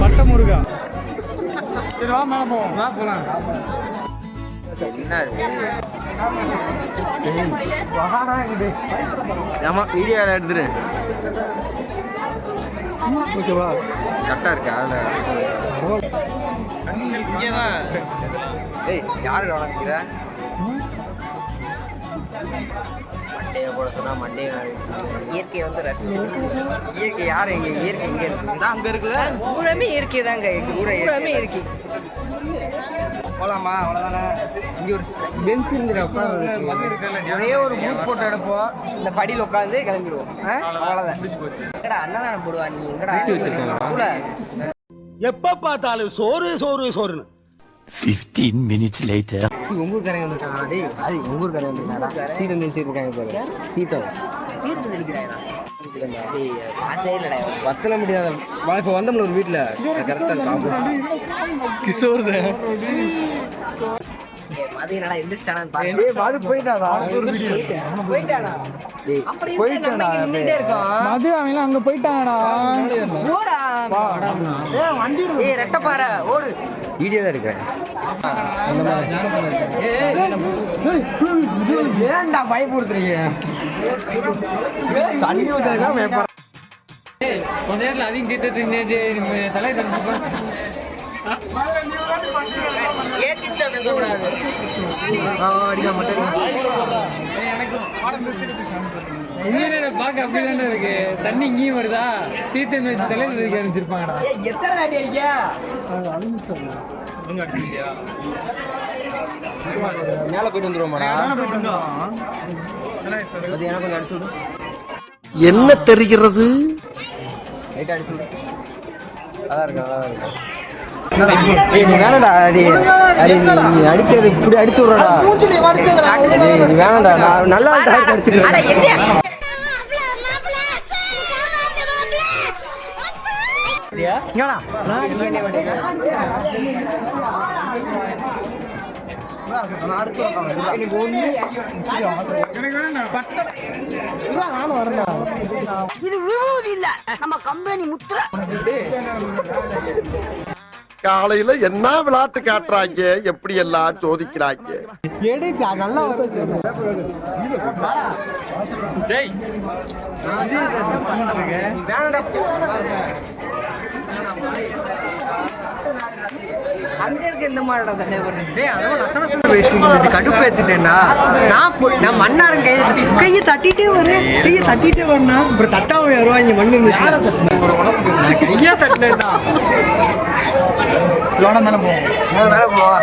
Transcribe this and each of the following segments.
பட்ட முருகா சரி வா மேலே போவோம். வா போலாம். ஆமா வீடியோ எடுத்துரு? ஓகேவா? கரெக்டா இருக்கா? இங்கேதான். ஏய் யாரு கவனிக்கிற மண்டையை போட வந்து ரசிச்சு. இயற்கை யாரு எங்க இயற்கை எங்க இருக்கு. அங்க இருக்குல்ல? பூராமே இயற்கை தாங்க. பூரா பூராமே இயற்கை. அவ்வளவுதானே. இங்க ஒரு பெஞ்ச் ஒரே ஒரு பூத் போட்டோ எடுப்போம். இந்த படியில் உட்காந்து கிளம்பிடுவோம். எங்கடா அன்னதானம் போடுவா நீ? எங்கடா எப்ப பார்த்தாலும் சோறு சோறு சோறுன்னு. 15 minutes later. உங்க ஊர்க்காரங்க வந்திருக்காங்க டேய் அது உங்க ஊர்க்காரங்க வந்திருக்காங்க தீர்த்தம் தெளிச்சு இருக்காங்க பாரு. தீர்த்தம் தீர்த்து தெளிக்கிறாயா டேய் பார்த்தே இல்லடா இவனை. வத்தல முடியாத வா, இப்ப வந்தோம்ல ஒரு வீட்டுல கரெக்டா கிஷோர் மது என்னடா எந்திரிச்சிட்டானான்னு பாரு. டேய் வாது போயிட்டாடா. மது அங்க போயிட்டாங்கடா போடா ஏய் ரெட்டப்பாறை ஓடு. வீடியோ தான் எடுக்கிறேன். ஏன்டா பயப்படுத்துறீங்க? தண்ணி ஊத்துறதுக்கா பயப்படுற கொஞ்ச நேரத்தில் அதிகம் தீர்த்தத்து தலை ஏத்திஸ்டா அடிக்க பார்க்க அப்படிதானே இருக்கு? தண்ணி இங்கேயும் வருதா? தீர்த்தம் வச்சு தலையில் இருக்க ஆரம்பிச்சிருப்பாங்கடா ஏய் எத்தனை தாட்டி அடிக்க? மேல போயிட்டு வந்துருவோமாடா. அது எனக்கு கொஞ்சம் அடிச்சு விடு. என்ன தெரிகிறது? லைட்டா அடிச்சு விடு. அதான் இருக்கு அதான் இருக்கு. வேணாடா அடி அடி நீ- அடிக்கிறது இப்படி அடிச்சு விடுறடா. நீ வேணாடா நான் நல்லா அட அடிச்சிருக்கேன் என்னையா இது விபூதி இல்ல. நம்ம கம்பெனி முத்திர. காலையில என்ன விளையாட்டு காட்டுறாங்க? எப்படி எல்லாம் சோதிக்கிறாங்க அங்க இருக்க இந்த மாதிரிடா சண்டை பேசி கடுப்பு ஏத்துட்டேன்டா. நான் நான் மண்ணாரன் கையை கையை தட்டிட்டே வரேன் கையை தட்டிட்டே வரணும் அப்புறம் தட்டாம வருவாங்க. மண்ணு இருந்துச்சு கையை தட்டினேன்டா. லோட மேலே போவோம். மேல போவா.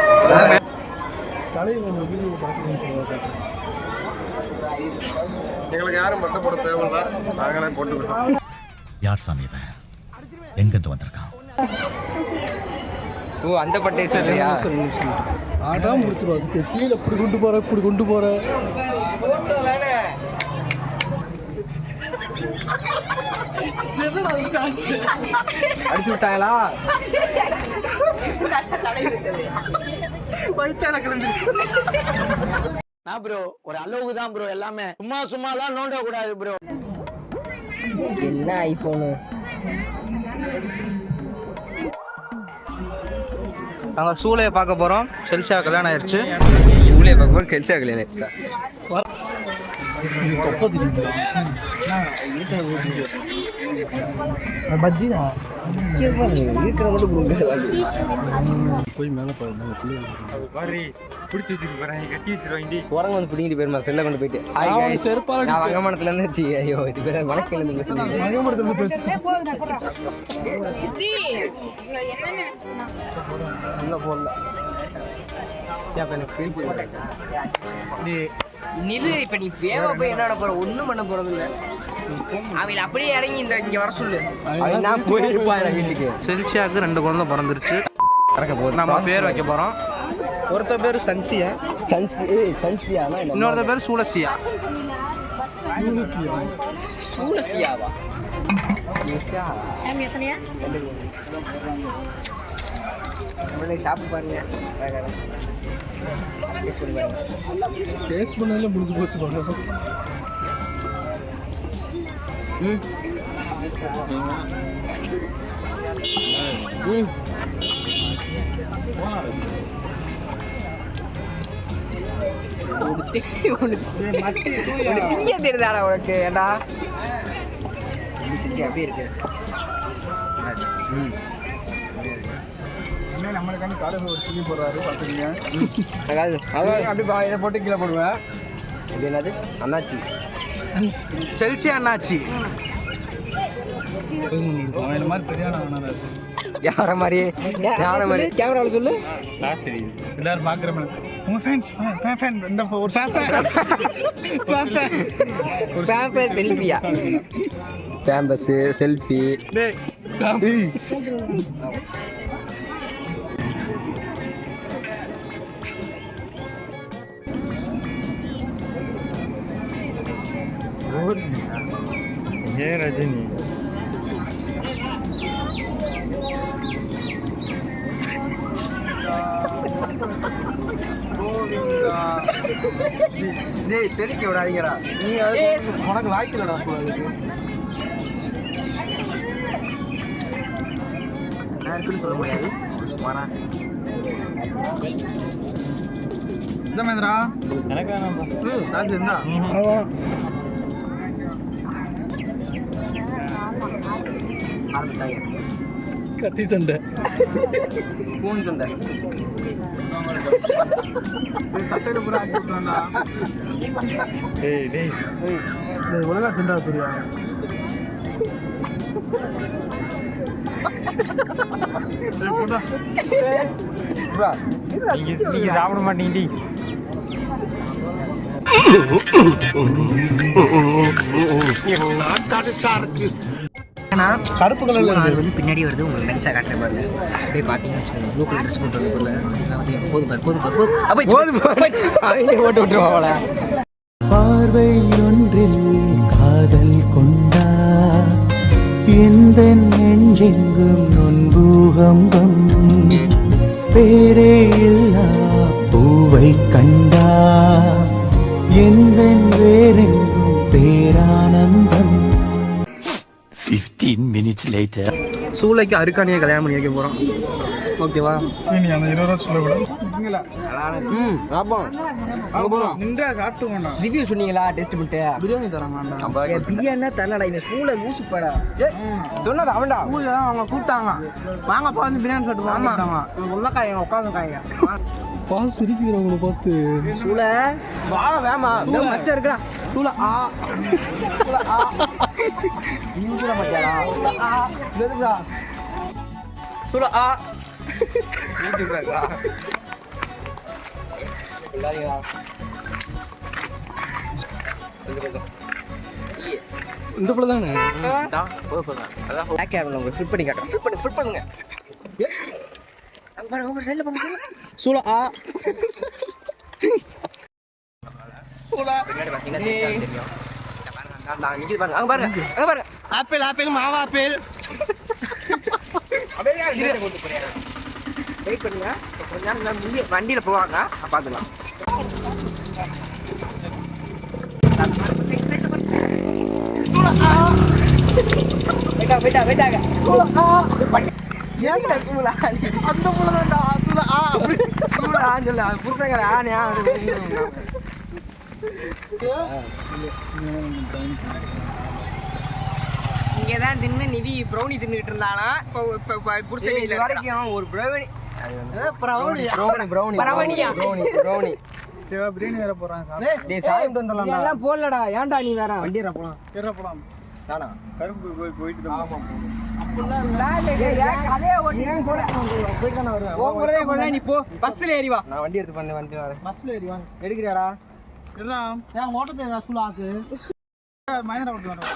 எங்களுக்கு யாரும் மட்டை போட தேவையில்ல. நாங்களே போட்டுக்கிட்டோம். யார் சாமி இவன்? எங்கிருந்து வந்திருக்கான்? ஓ அந்த பட்டை சொல்றியா? ஆடா முடிச்சிருவா கீழே இப்படி கொண்டு போற இப்படி கொண்டு போற. போட்டோ வேணே. அடிச்சு விட்டாங்களா? நான் ப்ரோ ஒரு அளவுக்கு தான் ப்ரோ எல்லாமே. சும்மா சும்மாலாம் நோண்ட கூடாது ப்ரோ என்ன ஐபோனு நாங்கள் சூளையை பார்க்க போகிறோம் செல்ஷா கல்யாணம் ஆயிடுச்சு சூளையை பார்க்க போகிறோம் கெல்ஷா கல்யாணம் ஆயிடுச்சு பஜ்ஜியா இருக்கிற மட்டும் பிடிச்சி வச்சுட்டு போறேன் கட்டி வச்சிருவாங்க உரங்க வந்து பிடிங்கிட்டு போயிருமா செல்ல கொண்டு போயிட்டு. செருப்பால நான் வங்கமனத்துல இருந்து ஐயோ இது பேர் வணக்கம் இருந்து சொல்லி மகமரத்துல பேசு உள்ள போடல சரி, அப்ப எனக்கு feel பண்ணுறேன் நிலு இப்ப நீ வேவ போய் என்ன? போற? ஒண்ணும் பண்ண போறது இல்ல அவங்கள அப்படியே இறங்கி இந்த இங்க வர சொல்லு. நான் போயிருப்பான் வீட்டுக்கு செல்ஷியாவுக்கு ரெண்டு குழந்தை பிறந்துருச்சு. இறக்க போகுது. நம்ம பேர் வைக்க போகிறோம் ஒருத்த பேர் சன்சியா. சன்சி சன்சியா இன்னொருத்த பேர் சூலசியா சூலசியாவா நம்மளே சாப்பிட்டு பாருங்க. அழகா டேஸ்ட் பண்ணி பாருங்க. டேஸ்ட் பண்ணதில் முடிஞ்சு போச்சு பாருங்க. திங்க தெரியுதாடா உனக்கு? எப்படி செஞ்சு அப்படியே இருக்கு. ம். நம்மளுக்காண்டி காலையில் ஒரு சில்லி போடுறாரு பார்த்துக்கீங்க அதாவது அதாவது அப்படி பா இதை போட்டு கீழே போடுவேன் இது என்னது? அண்ணாச்சி. செல்சி அண்ணாச்சி. இந்த மாதிரி வேணாம் யார மாதிரி யார மாதிரி? கேமராவில் சொல்லு. எல்லாரும் பார்க்குற உங்க ஃபேன்ஸ் ஃபேன் ஃபேன் இந்த ஒரு ஃபேன் ஃபேன் ஃபேன் பேப்பர் செல்ஃபியா கேம்பஸு செல்ஃபி ஏன் ரஜினி டேய் தெரிக்க விடாதீங்கடா நீ உனக்கு வாய்க்கலடா அதுக்கு சொல்ல முடியாது சுமாரா மந்திரா எனக்கு இருந்தா ஆரம்பிட்டாங்க கத்தி சண்டை. பூன் சண்டை. ஒழுங்கா திண்டா சூர்யா நீங்க சாப்பிட மாட்டீங்க கருப்பு கலர்ல வந்து பின்னாடி வருது உங்களுக்கு நைஸாக காட்டுறேன் பாருங்க அப்படியே வச்சுக்கோங்க ப்ளூ கலர் ட்ரெஸ் போட்டு வந்து பார்த்தீங்கன்னா போதும் பாரு போதும் பாரு போதும் அப்போ அவங்க போட்டு விட்டுருவாங்கள பார்வை ஒன்றில் காதல் கொண்டா எந்த நெஞ்செங்கும் நொன்பூகம்பம் பேரே இல்லா பூவை கண்டா. எந்த வேறெங்கும் பேரானந்தம். 15 minutes later. சூளைக்கு அருக்காணியை கல்யாணம் பண்ணி வைக்க போறோம். ஓகேவா நீ அந்த இருபது ரூபா சொல்லக்கூடாது. நின்றா சாப்பிட்டு வேண்டாம் ரிவ்யூ சொன்னீங்களா டெஸ்ட் பண்ணிட்டு பிரியாணி தரான் வேண்டாம் பிரியாணி தரலடா இந்த சூளை லூசு படா. சொன்னது அவன்டா. ஊர்ல அவங்க கூப்பிட்டாங்க. வாங்கப்பா வந்து பிரியாணி சாப்பிட்டு வாங்க உள்ளக்காயங்க உட்காந்துக்காயங்க பால் சிரிக்கிறவங்களை பார்த்து. சூளை. வாழ வேமா. இந்த மச்சம் இருக்குடா சூழ ஆ. சுல ஆ. ஊட்டிடுறாங்களா இந்த புள்ள தானே? பேக் கேமரா உங்களுக்கு ஃபிட் பண்ணி காட்டுறேன். ஃபிட் பண்ணி ஃபிட் பண்ணுங்க. சூழ ஆ பாருங்க ஆப்பிள் ஆப்பிள் மாவா ஆப்பிள் வெயிட் பண்ணுங்க வண்டியில போவாங்க அப்ப பாத்துக்கலாம் வெயிட்டா அந்த தான்டா சுல ஆ சுல ஆன்னு சொல்ல புருஷங்கிற ஆனியா இங்க தான் தின்னு நிவி ப்ரௌனி தின்னுட்டு இருந்தானா? இப்போ இப்போ புருஷன் இது வரைக்கும் ஒரு brownie. Brownie brownie brownie. பிரௌனியா? Brownie brownie. Siva biryani வேற போறான் சாப்பிட்டு டேய் சாப்பிட்டு வந்துடலாம் எல்லாம் போடலடா. ஏன்டா நீ வேற? வண்டி போலாம். கீரை போலாம் தானா கரும்பு போய் போயிட்டு ஆமா அதே நீ போ. பஸ்ல ஏறி வா. நான் வண்டி எடுத்து பண்ண வண்டி வரேன். பஸ்ல ஏறி வாங்க எடுக்கிறியாடா? இருடா. ஏன் ஓட்டத்தை சுலாக்கு மகேந்திரா ஓட்டு வரேன்.